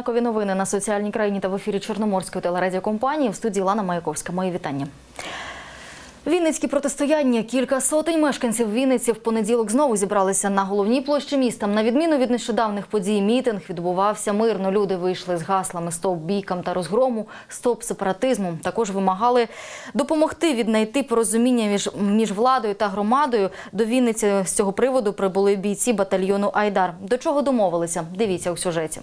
Знакові новини на соціальній країні та в ефірі Чорноморської телерадіокомпанії в студії Лана Маяковська. Мої вітання. Вінницькі протистояння. Кілька сотень мешканців Вінниці в понеділок знову зібралися на головній площі міста. На відміну від нещодавних подій, мітинг відбувався мирно. Люди вийшли з гаслами «Стоп бійкам та розгрому», «Стоп сепаратизму». Також вимагали допомогти віднайти порозуміння між, між владою та громадою. До Вінниці з цього приводу прибули бійці батальйону Айдар. До чого домовилися? Дивіться у сюжеті.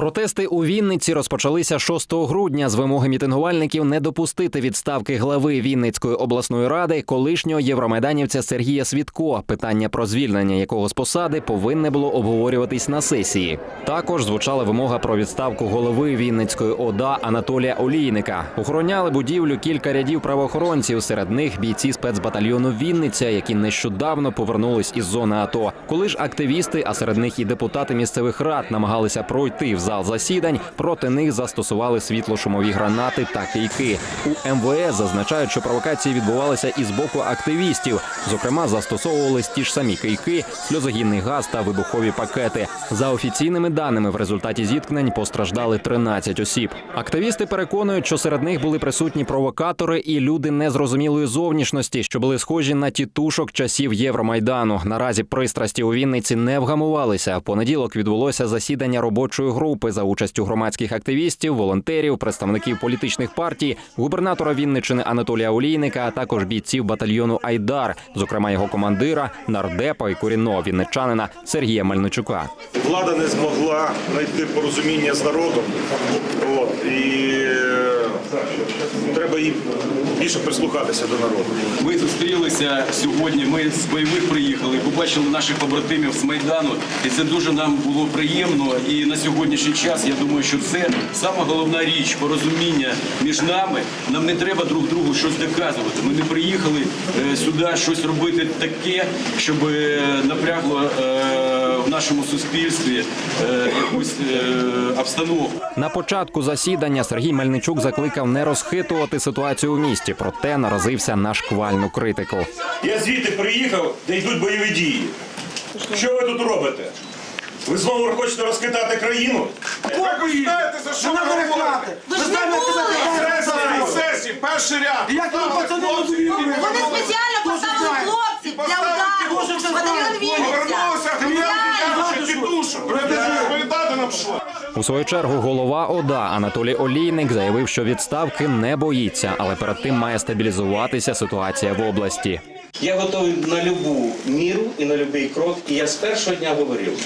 Протести у Вінниці розпочалися 6 грудня з вимоги мітингувальників не допустити відставки глави Вінницької обласної ради колишнього євромайданівця Сергія Свідко. Питання про звільнення якого з посади повинне було обговорюватись на сесії. Також звучала вимога про відставку голови Вінницької ОДА Анатолія Олійника. Охороняли будівлю кілька рядів правоохоронців. Серед них бійці спецбатальйону Вінниця, які нещодавно повернулись із зони АТО. Коли ж активісти, а серед них і депутати місцевих рад, намагалися пройти в зал засідань, проти них застосували світло-шумові гранати та кийки. У МВС зазначають, що провокації відбувалися і з боку активістів. Зокрема, застосовувались ті ж самі кийки, сльозогінний газ та вибухові пакети. За офіційними даними, в результаті зіткнень постраждали 13 осіб. Активісти переконують, що серед них були присутні провокатори і люди незрозумілої зовнішності, що були схожі на тітушок часів Євромайдану. Наразі пристрасті у Вінниці не вгамувалися. В понеділок відбулося засідання робочої групи за участю громадських активістів, волонтерів, представників політичних партій, губернатора Вінничини Анатолія Олійника, а також бійців батальйону Айдар, зокрема його командира, нардепа і корінного вінничанина Сергія Мельничука. Влада не змогла знайти порозуміння з народом. І е, треба їм більше прислухатися до народу. Ми зустрілися сьогодні. Ми з бойових приїхали, побачили наших побратимів з майдану, і це дуже нам було приємно. І на сьогоднішній час я думаю, що це саме головна річ порозуміння між нами. Нам не треба друг другу щось доказувати. Ми не приїхали е, сюди щось робити таке, щоб е, напрягло е, в нашому суспільстві е, якусь е, обстановку. На початку засідання Сергій Мельничук закликав не розхитувати ситуацію у місті, проте наразився на шквальну критику. Я звідти приїхав, де йдуть бойові дії. Що ви тут робите? Ви знову хочете розкидати країну? Ви знаєте, за що ви говорите? Ви ж не були! Сесії, сесії, перший ряд. Як ви пацани? Вони спеціально поставили хлопців Батальйон громадяни тітушок. Розповідати нам що? У свою чергу голова ОДА Анатолій Олійник заявив, що відставки не боїться, але перед тим має стабілізуватися ситуація в області. Я готовий на любу міру і на будь-який крок. І я з першого дня говорив.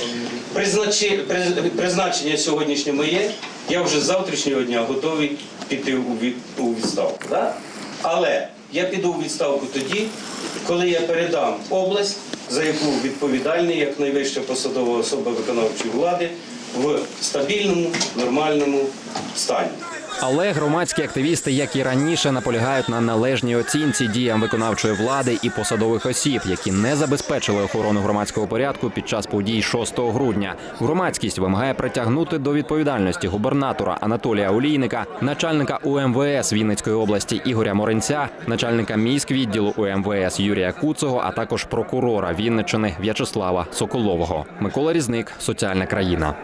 Призначи, приз- призначення сьогоднішнє моє, я вже з завтрашнього дня готовий піти у, від, у відставку. Да? Але я піду у відставку тоді, коли я передам область, за яку відповідальний як найвища посадова особа виконавчої влади, в стабільному, нормальному стані. Але громадські активісти, як і раніше, наполягають на належній оцінці діям виконавчої влади і посадових осіб, які не забезпечили охорону громадського порядку під час подій 6 грудня. Громадськість вимагає притягнути до відповідальності губернатора Анатолія Олійника, начальника УМВС Вінницької області Ігоря Моренця, начальника міськвідділу УМВС Юрія Куцого, а також прокурора Вінниччини В'ячеслава Соколового. Микола Різник, соціальна країна.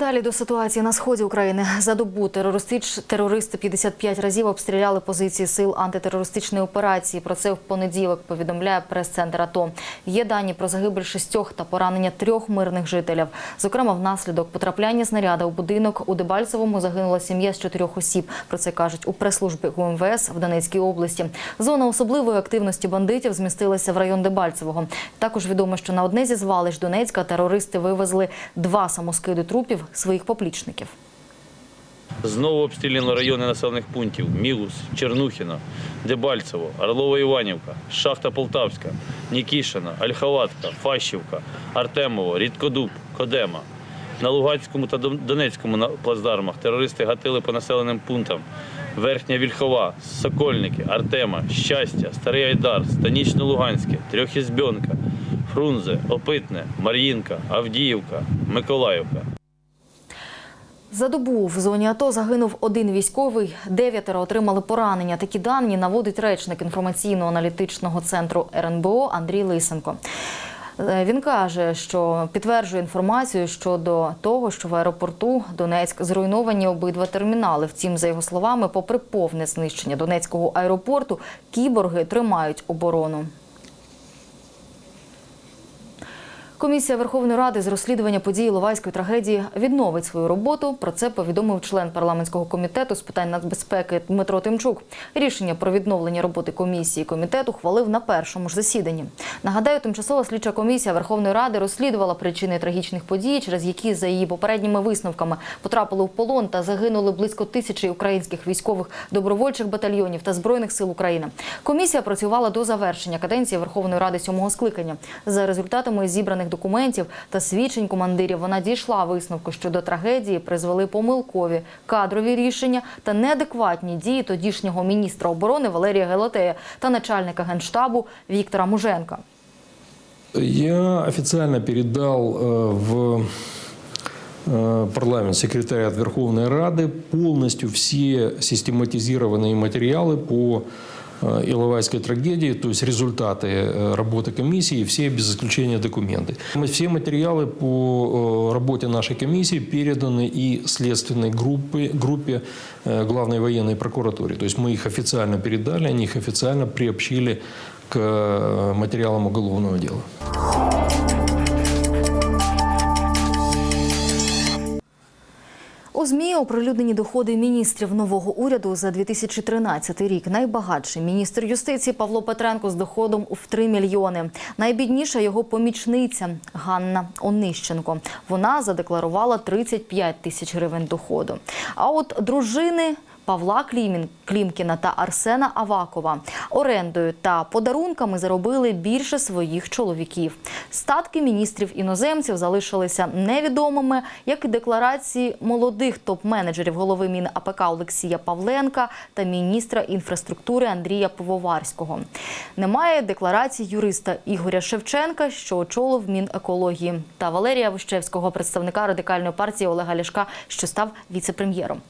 Далі до ситуації на сході України за добу терористич терористи 55 разів обстріляли позиції сил антитерористичної операції. Про це в понеділок повідомляє прес-центр АТО. Є дані про загибель шістьох та поранення трьох мирних жителів. Зокрема, внаслідок потрапляння снаряда у будинок у Дебальцевому загинула сім'я з чотирьох осіб. Про це кажуть у прес-службі УМВС в Донецькій області. Зона особливої активності бандитів змістилася в район Дебальцевого. Також відомо, що на одне зі звалищ Донецька терористи вивезли два самоскиди трупів своїх поплічників. Знову обстріляно райони населених пунктів Мілус, Чернухіно, Дебальцево, Орлова-Іванівка, Шахта Полтавська, Нікішина, Ольховатка, Фащівка, Артемово, Рідкодуб, Кодема. На Луганському та Донецькому плацдармах терористи гатили по населеним пунктам Верхня Вільхова, Сокольники, Артема, Щастя, Старий Айдар, Станічно-Луганське, Трьохізбьонка, Фрунзе, Опитне, Мар'їнка, Авдіївка, Миколаївка. За добу в зоні АТО загинув один військовий, дев'ятеро отримали поранення. Такі дані наводить речник інформаційно-аналітичного центру РНБО Андрій Лисенко. Е, Він каже, що підтверджує інформацію щодо того, що в аеропорту Донецьк зруйновані обидва термінали. Втім, за його словами, попри повне знищення Донецького аеропорту, кіборги тримають оборону. Комісія Верховної Ради з розслідування подій Іловайської трагедії відновить свою роботу. Про це повідомив член парламентського комітету з питань нацбезпеки Дмитро Тимчук. Рішення про відновлення роботи комісії комітет ухвалив на першому ж засіданні. Нагадаю, тимчасова слідча комісія Верховної Ради розслідувала причини трагічних подій, через які за її попередніми висновками потрапили в полон та загинули близько тисячі українських військових добровольчих батальйонів та збройних сил України. Комісія працювала до завершення каденції Верховної Ради сьомого скликання. За результатами зібраних документів та свідчень командирів вона дійшла висновку, що до трагедії призвели помилкові кадрові рішення та неадекватні дії тодішнього міністра оборони Валерія Гелотея та начальника генштабу Віктора Муженка. Я официально передал э, в э, парламент секретариат Верховной Рады полностью все систематизированные материалы по э, Иловайской трагедии, то есть результаты э, работы комиссии, все без исключения документы. Мы- Все материалы по э, работе нашей комиссии переданы и следственной группе, группе э, главной военной прокуратуре. То есть мы их официально передали, они их официально приобщили к э, материалам уголовного дела. У ЗМІ оприлюднені доходи міністрів нового уряду за 2013 рік. Найбагатший міністр юстиції Павло Петренко з доходом у 3 мільйони. Найбідніша його помічниця Ганна Онищенко. Вона задекларувала 35 тисяч гривень доходу. А от дружини. Павла Клімін, Клімкіна та Арсена Авакова орендою та подарунками заробили більше своїх чоловіків. Статки міністрів іноземців залишилися невідомими, як і декларації молодих топ-менеджерів голови МінАПК Олексія Павленка та міністра інфраструктури Андрія Пивоварського. Немає декларації юриста Ігоря Шевченка, що очолив Мінекології, та Валерія Вищевського, представника радикальної партії Олега Ляшка, що став віце-прем'єром.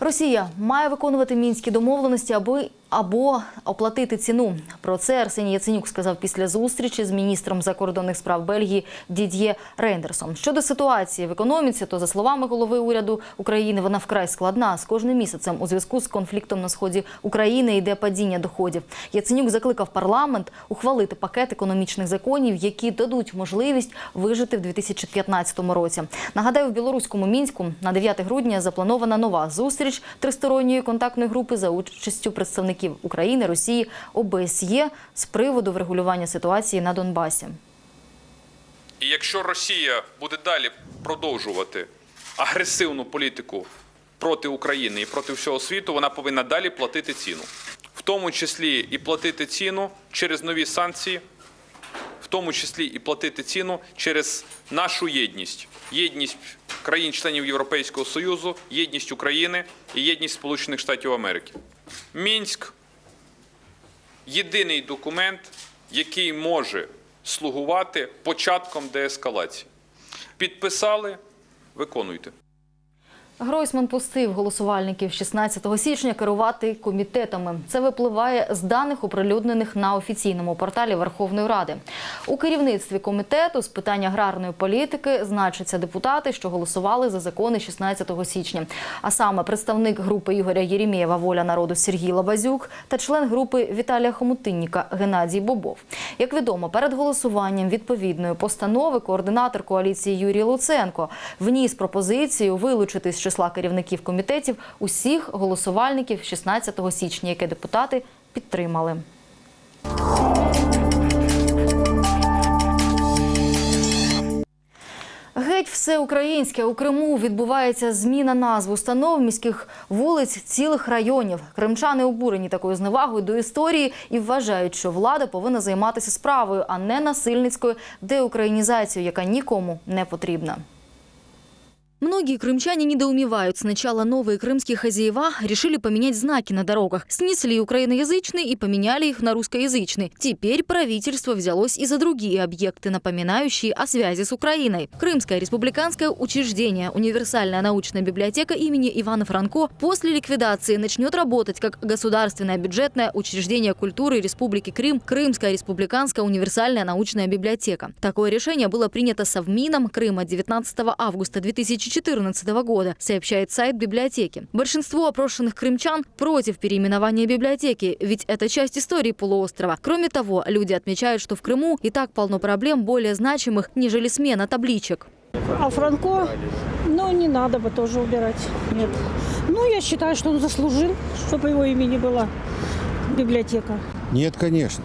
Росія має виконувати мінські домовленості, аби або оплатити ціну. Про це Арсеній Яценюк сказав після зустрічі з міністром закордонних справ Бельгії Дід'є Рейндерсом. Щодо ситуації в економіці, то за словами голови уряду України, вона вкрай складна. З кожним місяцем у зв'язку з конфліктом на сході України йде падіння доходів. Яценюк закликав парламент ухвалити пакет економічних законів, які дадуть можливість вижити в 2015 році. Нагадаю, в білоруському мінську на 9 грудня запланована нова зустріч тристоронньої контактної групи за участю представників України, Росії, ОБСЄ з приводу врегулювання ситуації на Донбасі. І якщо Росія буде далі продовжувати агресивну політику проти України і проти всього світу, вона повинна далі платити ціну, в тому числі і платити ціну через нові санкції, в тому числі і платити ціну через нашу єдність, єдність країн-членів Європейського Союзу, єдність України і єдність Сполучених Штатів Америки. Мінськ єдиний документ, який може слугувати початком деескалації. Підписали, виконуйте. Гройсман пустив голосувальників 16 січня керувати комітетами. Це випливає з даних, оприлюднених на офіційному порталі Верховної Ради. У керівництві комітету з питань аграрної політики значаться депутати, що голосували за закони 16 січня. А саме представник групи Ігоря Єрімєєва Воля народу Сергій Лабазюк та член групи Віталія Хомутинніка Геннадій Бобов. Як відомо, перед голосуванням відповідної постанови координатор коаліції Юрій Луценко вніс пропозицію вилучити з числа керівників комітетів усіх голосувальників 16 січня, яке депутати підтримали. Геть все українське у Криму відбувається зміна назв установ міських вулиць цілих районів. Кримчани обурені такою зневагою до історії і вважають, що влада повинна займатися справою, а не насильницькою деукраїнізацією, яка нікому не потрібна. Многие крымчане недоумевают. Сначала новые крымские хозяева решили поменять знаки на дорогах. Снесли украиноязычные и поменяли их на русскоязычные. Теперь правительство взялось и за другие объекты, напоминающие о связи с Украиной. Крымское республиканское учреждение «Универсальная научная библиотека» имени Ивана Франко после ликвидации начнет работать как государственное бюджетное учреждение культуры Республики Крым Крымская республиканская универсальная научная библиотека. Такое решение было принято Совмином Крыма 19 августа 2014 года, сообщает сайт библиотеки. Большинство опрошенных крымчан против переименования библиотеки, ведь это часть истории полуострова. Кроме того, люди отмечают, что в Крыму и так полно проблем более значимых, нежели смена табличек. А Франко, ну, не надо бы тоже убирать. Нет. Ну, я считаю, что он заслужил, чтобы его имени была библиотека. Нет, конечно.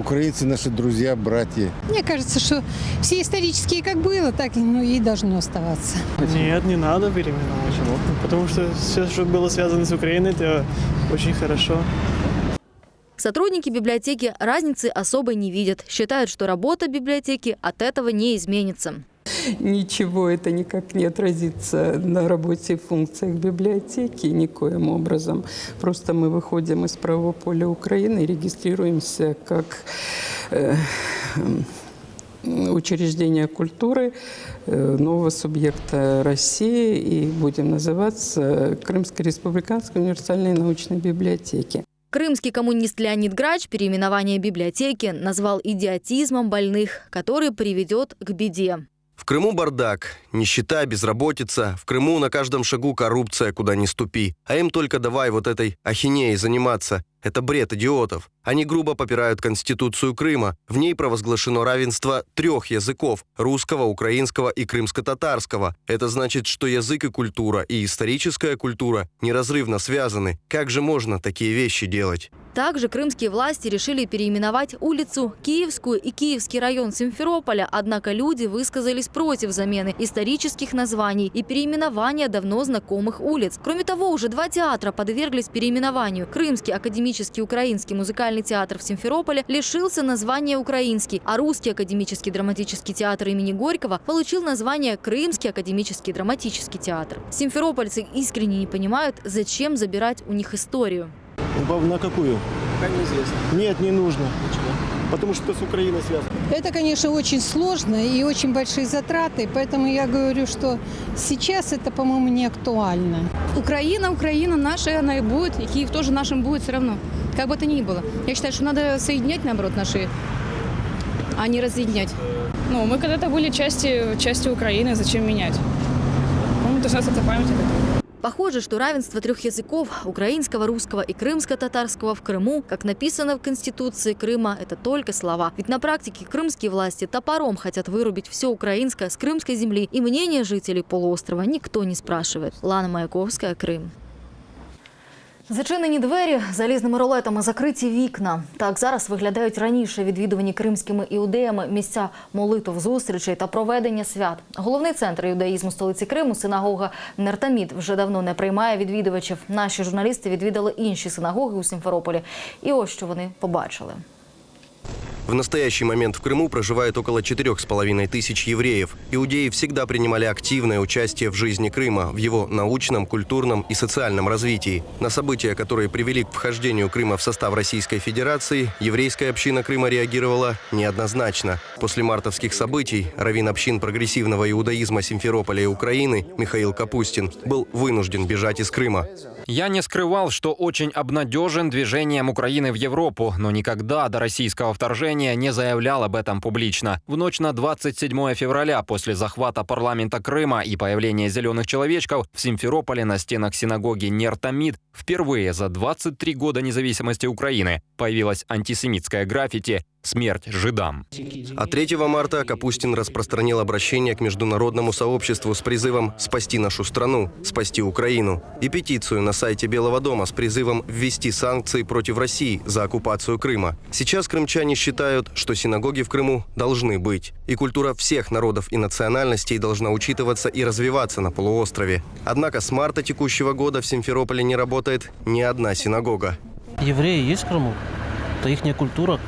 Украинцы наши друзья, братья. Мне кажется, что все исторические как было, так и, ну, и должно оставаться. Нет, не надо переименовывать. Потому что все, что было связано с Украиной, это очень хорошо. Сотрудники библиотеки разницы особой не видят. Считают, что работа библиотеки от этого не изменится. Ничего это никак не отразится на работе и функциях библиотеки никоим образом. Просто мы выходим из правого поля Украины и регистрируемся как э, м, учреждение культуры э, нового субъекта России и будем называться Крымской республиканской универсальной научной библиотеки. Крымский коммунист Леонид Грач переименование библиотеки назвал идиотизмом больных, который приведет к беде. В Крыму бардак, нищета, безработица. В Крыму на каждом шагу коррупция, куда ни ступи. А им только давай вот этой ахинеей заниматься. Это бред идиотов. Они грубо попирают Конституцию Крыма. В ней провозглашено равенство трех языков – русского, украинского и крымско-татарского. Это значит, что язык и культура, и историческая культура неразрывно связаны. Как же можно такие вещи делать? Также крымские власти решили переименовать улицу Киевскую и Киевский район Симферополя, однако люди высказались против замены исторических названий и переименования давно знакомых улиц. Кроме того, уже два театра подверглись переименованию. Крымский академический украинский музыкальный театр в Симферополе лишился названия «Украинский», а Русский академический драматический театр имени Горького получил название «Крымский академический драматический театр». Симферопольцы искренне не понимают, зачем забирать у них историю. На какую? Пока неизвестно. Нет, не нужно. Потому что с Украиной связано. Это, конечно, очень сложно и очень большие затраты, поэтому я говорю, что сейчас это, по-моему, не актуально. Украина, Украина наша, она и будет, и Киев тоже нашим будет все равно. Как бы то ни было. Я считаю, что надо соединять, наоборот, наши, а не разъединять. Ну, мы когда-то были части, частью Украины, зачем менять? Ну, должна остаться память об этом. Похоже, что равенство трех языков – украинского, русского и крымско-татарского в Крыму, как написано в Конституции Крыма, это только слова. Ведь на практике крымские власти топором хотят вырубить все украинское с крымской земли, и мнение жителей полуострова никто не спрашивает. Лана Маяковская, Крым. Зачинені двері, залізними рулетами закриті вікна. Так зараз виглядають раніше відвідувані кримськими іудеями місця молитв, зустрічей та проведення свят. Головний центр іудаїзму столиці Криму, синагога Нертамід, вже давно не приймає відвідувачів. Наші журналісти відвідали інші синагоги у Сімферополі. І ось що вони побачили. В настоящий момент в Крыму проживает около четырех с половиной тысяч евреев. Иудеи всегда принимали активное участие в жизни Крыма, в его научном, культурном и социальном развитии. На события, которые привели к вхождению Крыма в состав Российской Федерации, еврейская община Крыма реагировала неоднозначно. После мартовских событий раввин общин прогрессивного иудаизма Симферополя и Украины Михаил Капустин был вынужден бежать из Крыма. Я не скрывал, что очень обнадежен движением Украины в Европу, но никогда до российского вторжения не заявлял об этом публично. В ночь на 27 февраля после захвата парламента Крыма и появления зеленых человечков в Симферополе на стенах синагоги Нертамид впервые за 23 года независимости Украины появилась антисемитская граффити «Смерть жидам». А 3 марта Капустин распространил обращение к международному сообществу с призывом спасти нашу страну, спасти Украину, и петицию на сайте Белого дома с призывом ввести санкции против России за оккупацию Крыма. Сейчас крымчане считают, что синагоги в Крыму должны быть, и культура всех народов и национальностей должна учитываться и развиваться на полуострове. Однако с марта текущего года в Симферополе не работает ни одна синагога. Евреи есть в Крыму? Это их культура.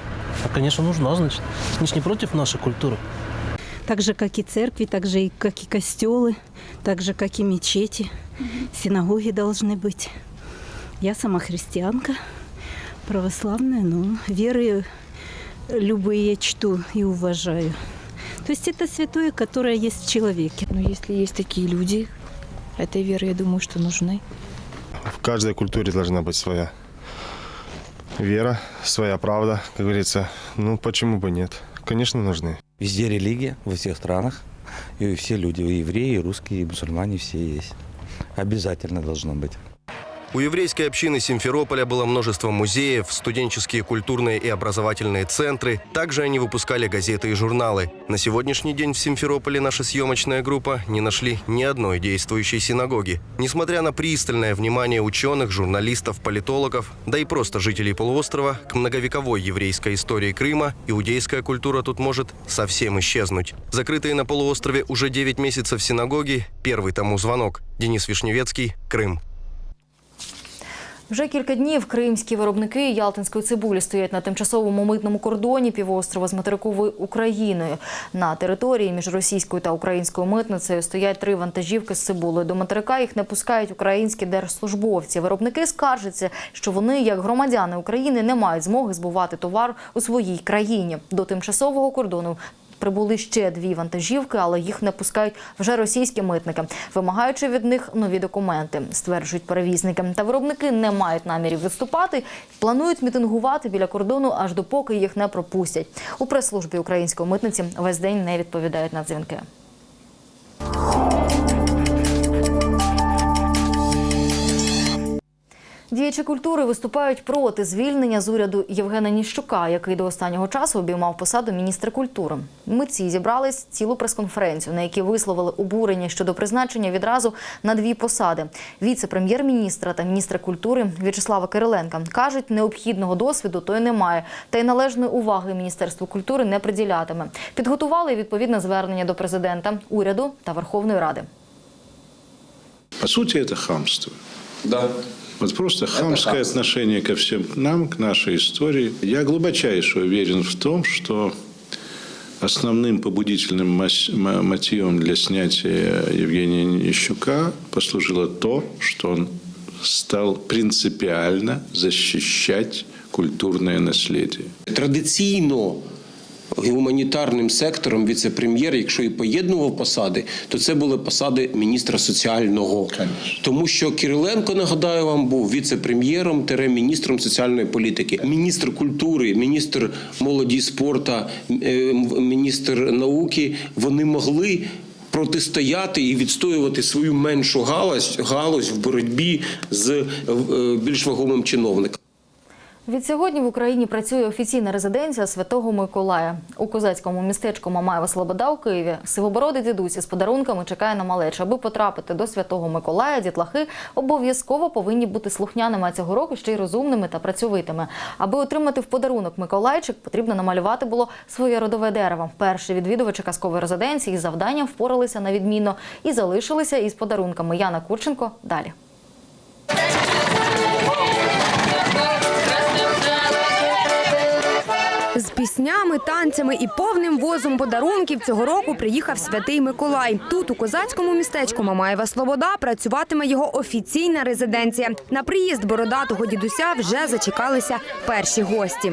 А, конечно, нужна, значит. Они ж не против нашей культуры. Так же, как и церкви, так же, и как и костелы, так же, как и мечети. Синагоги должны быть. Я сама христианка, православная, но веры любые чту и уважаю. То есть это святое, которое есть в человеке. Но если есть такие люди, этой веры, я думаю, что нужны. В каждой культуре должна быть своя вера, своя правда, как говорится. Ну, почему бы нет? Конечно, нужны. Везде религия, во всех странах. И все люди, и евреи, и русские, и мусульмане, все есть. Обязательно должно быть. У еврейской общины Симферополя было множество музеев, студенческие культурные и образовательные центры. Также они выпускали газеты и журналы. На сегодняшний день в Симферополе наша съемочная группа не нашли ни одной действующей синагоги. Несмотря на пристальное внимание ученых, журналистов, политологов, да и просто жителей полуострова, к многовековой еврейской истории Крыма иудейская культура тут может совсем исчезнуть. Закрытые на полуострове уже 9 месяцев синагоги – первый тому звонок. Денис Вишневецкий, Крым. Вже кілька днів кримські виробники ялтинської цибулі стоять на тимчасовому митному кордоні півострова з материковою Україною. На території між російською та українською митницею стоять три вантажівки з цибулею. До материка їх не пускають українські держслужбовці. Виробники скаржаться, що вони, як громадяни України, не мають змоги збувати товар у своїй країні. До тимчасового кордону прибули ще дві вантажівки, але їх не пускають вже російські митники, вимагаючи від них нові документи, стверджують перевізники. Та виробники не мають намірів відступати, планують мітингувати біля кордону, аж допоки їх не пропустять. У прес-службі української митниці весь день не відповідають на дзвінки. Діячі культури виступають проти звільнення з уряду Євгена Ніщука, який до останнього часу обіймав посаду міністра культури. Митці зібрались цілу прес-конференцію, на якій висловили обурення щодо призначення відразу на дві посади: віце-прем'єр-міністра та міністра культури В'ячеслава Кириленка. кажуть, необхідного досвіду той немає, та й належної уваги міністерству культури не приділятиме. Підготували відповідне звернення до президента, уряду та Верховної Ради. По сути, это хамство. Да. Вот просто хамское отношение ко всем нам, к нашей истории. Я глубочайше уверен в том, что основным побудительным мотивом для снятия Евгения Нищука послужило то, что он стал принципиально защищать культурное наследие. Традиційно гуманітарним сектором віце-прем'єр, якщо і поєднував посади, то це були посади міністра соціального. Тому що Кириленко, нагадаю вам, був віце-прем'єром міністром соціальної політики, міністр культури, міністр молоді спорту, е, міністр науки. Вони могли. Протистояти і відстоювати свою меншу галузь, галузь в боротьбі з е, більш вагомим чиновником. Відсьогодні в Україні працює офіційна резиденція Святого Миколая. У козацькому містечку Мамаєва Слобода у Києві сивобородий дідусь із подарунками чекає на малеч. Аби потрапити до Святого Миколая, дітлахи обов'язково повинні бути слухняними цього року ще й розумними та працьовитими. Аби отримати в подарунок Миколайчик, потрібно намалювати було своє родове дерево. Перші відвідувачі казкової резиденції з завданням впоралися на відмінно і залишилися із подарунками. Яна Курченко далі. З піснями, танцями і повним возом подарунків цього року приїхав святий Миколай. Тут, у козацькому містечку Мамаєва Слобода, працюватиме його офіційна резиденція. На приїзд бородатого дідуся вже зачекалися перші гості.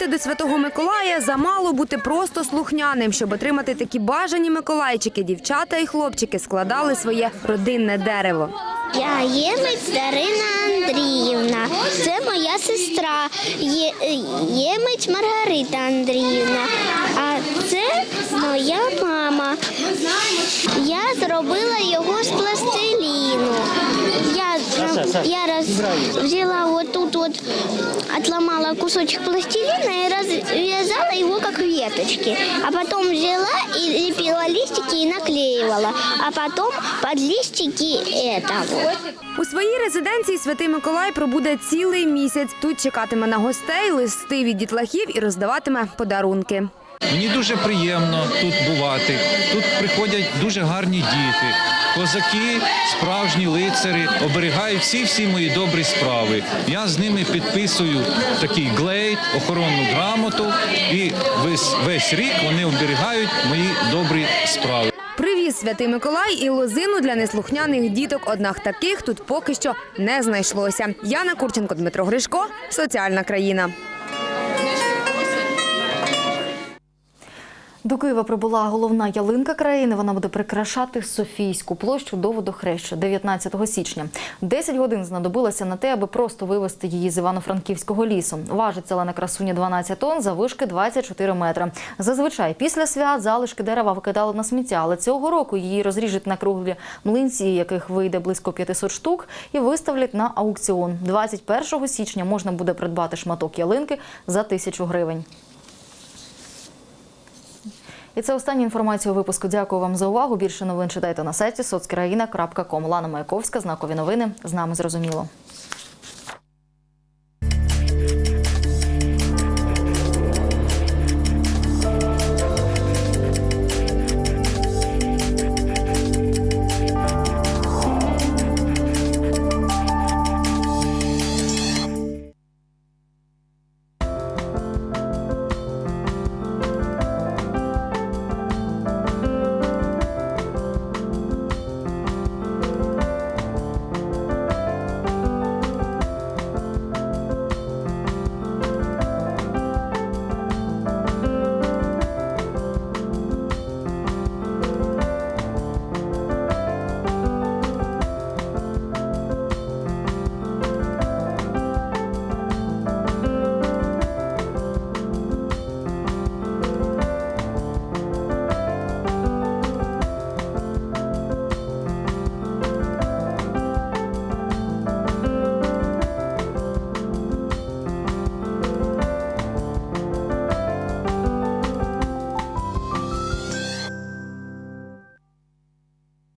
Аби до святого Миколая, замало бути просто слухняним. Щоб отримати такі бажані Миколайчики, дівчата і хлопчики складали своє родинне дерево. Я Ємець Дарина Андріївна. Це моя сестра Є, Ємець Маргарита Андріївна. А це моя мама. Я зробила його з пластиліну. Я, я раз взяла вот, отломала кусочек пластилина и развязала его как веточки. А потом взяла и лепила листики и наклеивала. А потом под листики это. У своїй резиденції святий Миколай пробуде цілий місяць. Тут чекатиме на гостей, листи від дітлахів і роздаватиме подарунки. Мені дуже приємно тут бувати. Тут приходять дуже гарні діти. Козаки, справжні лицарі, оберігають всі всі мої добрі справи. Я з ними підписую такий глейд, охоронну грамоту, і весь весь рік вони оберігають мої добрі справи. Привіз святий Миколай і лозину для неслухняних діток. Однак таких тут поки що не знайшлося. Яна Курченко, Дмитро Гришко, соціальна країна. До Києва прибула головна ялинка країни. Вона буде прикрашати Софійську площу до водохреща 19 січня. 10 годин знадобилося на те, аби просто вивезти її з Івано-Франківського лісу. Важить зелена красуня 12 тонн, завишки 24 метри. Зазвичай після свят залишки дерева викидали на сміття, але цього року її розріжуть на круглі млинці, яких вийде близько 500 штук, і виставлять на аукціон. 21 січня можна буде придбати шматок ялинки за тисячу гривень. І це остання інформація у випуску. Дякую вам за увагу. Більше новин читайте на сайті соцкраїна.ком. Лана Маяковська, знакові новини. З нами зрозуміло.